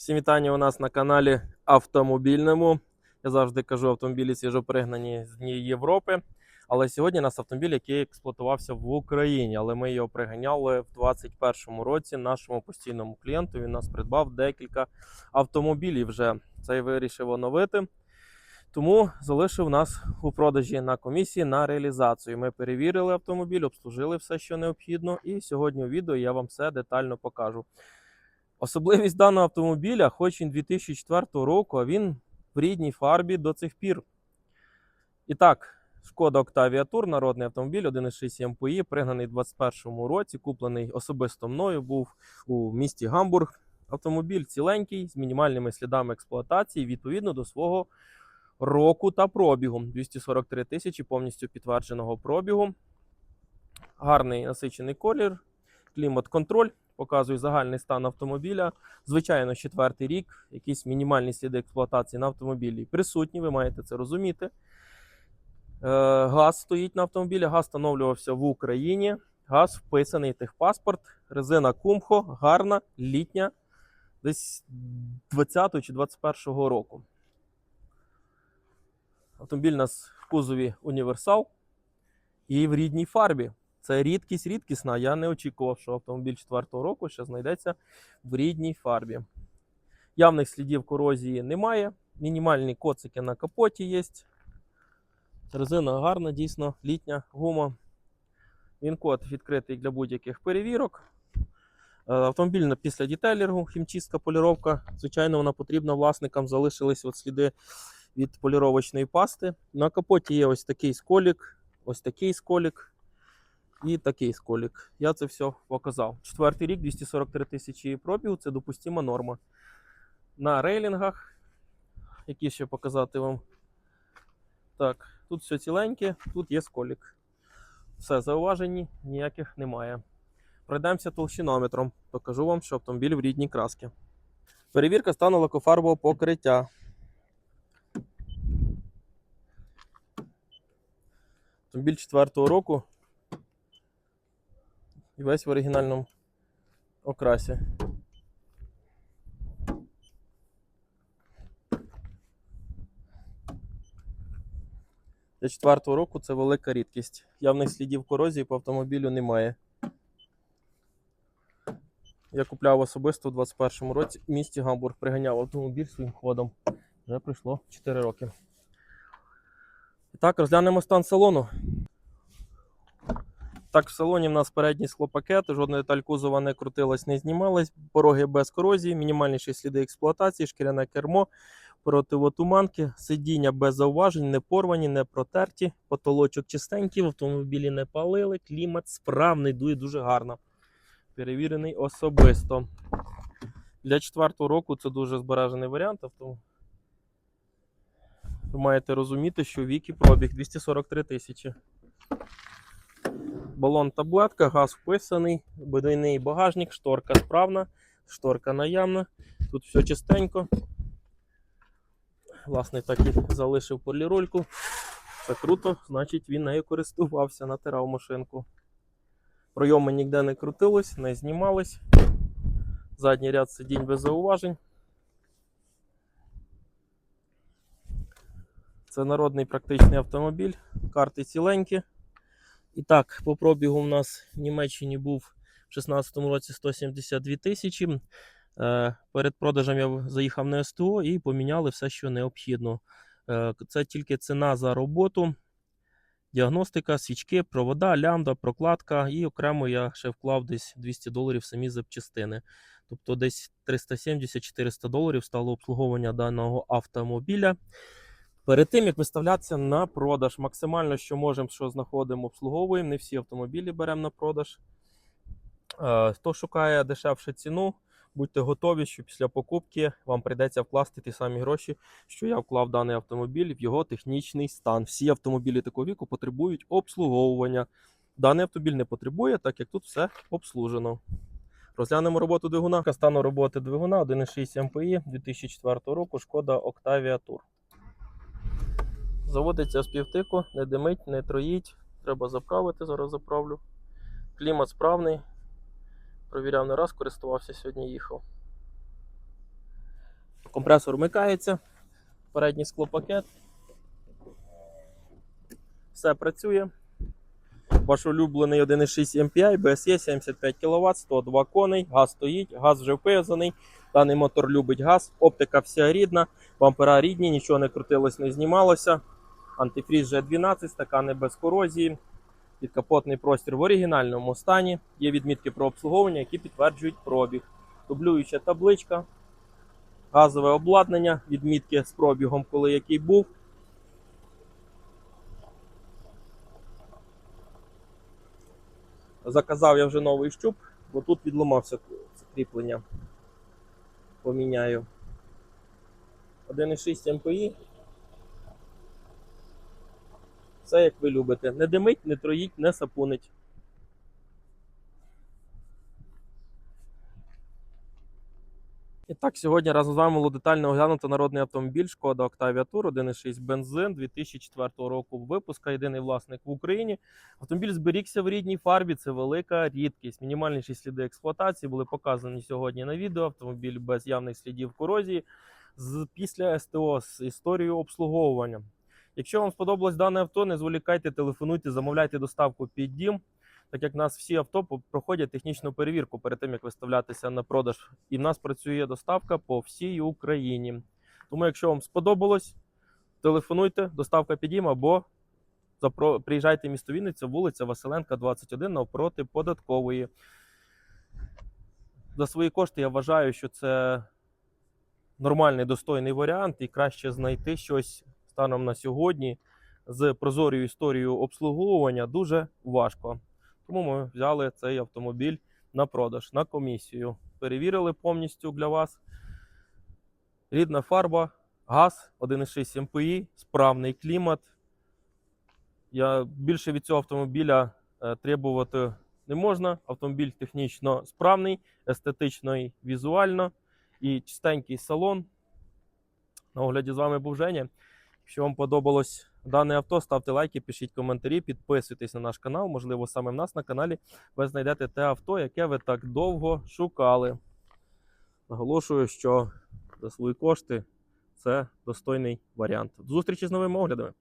Всім вітання у нас на каналі Автомобільному. Я завжди кажу, автомобілі свіжопригнані з дні Європи. Але сьогодні у нас автомобіль, який експлуатувався в Україні. Але ми його приганяли в 2021 році нашому постійному клієнту. Він нас придбав декілька автомобілів вже. Цей вирішив оновити. Тому залишив нас у продажі на комісії на реалізацію. Ми перевірили автомобіль, обслужили все, що необхідно. І сьогодні у відео я вам все детально покажу. Особливість даного автомобіля, хоч він 2004 року, а він в рідній фарбі до цих пір. І так, Шкода Octavia Tour, народний автомобіль 1.6 МПІ, пригнаний у 2021 році, куплений особисто мною, був у місті Гамбург. Автомобіль ціленький, з мінімальними слідами експлуатації, відповідно до свого року та пробігу. 243 тисячі повністю підтвердженого пробігу. Гарний насичений колір, клімат-контроль. Показую загальний стан автомобіля. Звичайно, четвертий рік, якісь мінімальні сліди експлуатації на автомобілі присутні, ви маєте це розуміти. Е, газ стоїть на автомобілі, газ встановлювався в Україні. Газ вписаний техпаспорт, резина Кумхо, гарна, літня, десь 20 чи 21 року. Автомобіль у нас в кузові універсал і в рідній фарбі. Це рідкість рідкісна. Я не очікував, що автомобіль 4-го року ще знайдеться в рідній фарбі. Явних слідів корозії немає. Мінімальні коцики на капоті є. Резина гарна, дійсно, літня гума. Він код відкритий для будь-яких перевірок. Е, Автомобіль після дітейлінгу, хімчистка, поліровка. Звичайно, вона потрібна власникам. Залишились от сліди від поліровочної пасти. На капоті є ось такий сколік, ось такий сколік і такий сколік. Я це все показав. Четвертий рік, 243 тисячі пробігу, це допустима норма. На рейлінгах, які ще показати вам. Так, тут все ціленьке, тут є сколік. Все, зауважень ніяких немає. Пройдемося толщинометром. Покажу вам, що автомобіль в рідній краски. Перевірка стану лакофарбового покриття. Автомобіль 4-го року. І весь в оригінальному окрасі. Для 4-го року це велика рідкість. Явних слідів корозії по автомобілю немає. Я купляв особисто у 21-му році в місті Гамбург. Приганяв автомобіль своїм ходом. Вже пройшло 4 роки. І так, розглянемо стан салону. Так, в салоні в нас передній склопакет, жодна деталь кузова не крутилась, не знімалась, пороги без корозії, мінімальніші сліди експлуатації, шкіряне кермо, противотуманки, сидіння без зауважень, не порвані, не протерті, потолочок чистенький, в автомобілі не палили, клімат справний, дує дуже гарно. Перевірений особисто. Для четвертого року це дуже збережений варіант. Авто... Ви маєте розуміти, що вік і пробіг 243 тисячі. Балон таблетка, газ вписаний, бодойний багажник, шторка справна, шторка наявна. Тут все чистенько. Власне, так і залишив полірольку. Це круто, значить він нею користувався, натирав машинку. Пройоми ніде не крутились, не знімались. Задній ряд сидінь без зауважень. Це народний практичний автомобіль, карти ціленькі. І так, по пробігу у нас в Німеччині був в 2016 році 172 тисячі. Е, Перед продажем я заїхав на СТО і поміняли все, що необхідно. Е, Це тільки ціна за роботу, діагностика, свічки, провода, лямбда, прокладка. І окремо я ще вклав десь 200 доларів самі запчастини. Тобто десь 370-400 доларів стало обслуговування даного автомобіля. Перед тим, як виставлятися на продаж, максимально, що можемо, що знаходимо, обслуговуємо. Не всі автомобілі беремо на продаж. Е, Хто шукає дешевшу ціну, будьте готові, що після покупки вам прийдеться вкласти ті самі гроші, що я вклав даний автомобіль в його технічний стан. Всі автомобілі такого віку потребують обслуговування. Даний автомобіль не потребує, так як тут все обслужено. Розглянемо роботу двигуна. Стану роботи двигуна 1,6 МПІ 2004 року. Шкода Octavia Tour. Заводиться з півтику, не димить, не троїть. Треба заправити, зараз заправлю. Клімат справний. Провіряв не раз, користувався, сьогодні їхав. Компресор вмикається, передній склопакет. Все працює. Ваш улюблений 1,6 MPI, BSE 75 кВт, 102 коней, газ стоїть, газ вже вписаний. Даний мотор любить газ, оптика вся рідна, бампера рідні, нічого не крутилось, не знімалося. Антифріз G12, стакани без корозії. Підкапотний простір в оригінальному стані. Є відмітки про обслуговування, які підтверджують пробіг. Дублююча табличка, газове обладнання, відмітки з пробігом, коли який був. Заказав я вже новий щуп, бо тут відламався кріплення. Поміняю. 1,6 МПІ. Все як ви любите. Не димить, не троїть, не сапунить. І так, сьогодні разом з вами було детально оглянуто народний автомобіль Шкода Octavia Tour 1.6 бензин 2004 року випуска. Єдиний власник в Україні. Автомобіль зберігся в рідній фарбі. Це велика рідкість. Мінімальніші сліди експлуатації були показані сьогодні на відео. Автомобіль без явних слідів корозії. З після СТО з історією обслуговування. Якщо вам сподобалось дане авто, не зволікайте, телефонуйте, замовляйте доставку під дім. Так як в нас всі авто проходять технічну перевірку перед тим, як виставлятися на продаж. І в нас працює доставка по всій Україні. Тому, якщо вам сподобалось, телефонуйте, доставка під дім або запро... приїжджайте в місто Вінниця, вулиця Василенка, 21 навпроти податкової. За свої кошти я вважаю, що це нормальний достойний варіант, і краще знайти щось станом на сьогодні з прозорою історією обслуговування дуже важко. Тому ми взяли цей автомобіль на продаж, на комісію. Перевірили повністю для вас. Рідна фарба, газ, 1,6 МПІ, справний клімат. Я більше від цього автомобіля е, требувати не можна. Автомобіль технічно справний, естетично і візуально і чистенький салон. На огляді з вами був Женя. Якщо вам подобалось дане авто, ставте лайки, пишіть коментарі, підписуйтесь на наш канал. Можливо, саме в нас на каналі ви знайдете те авто, яке ви так довго шукали. Наголошую, що за свої кошти це достойний варіант. До зустрічі з новими оглядами.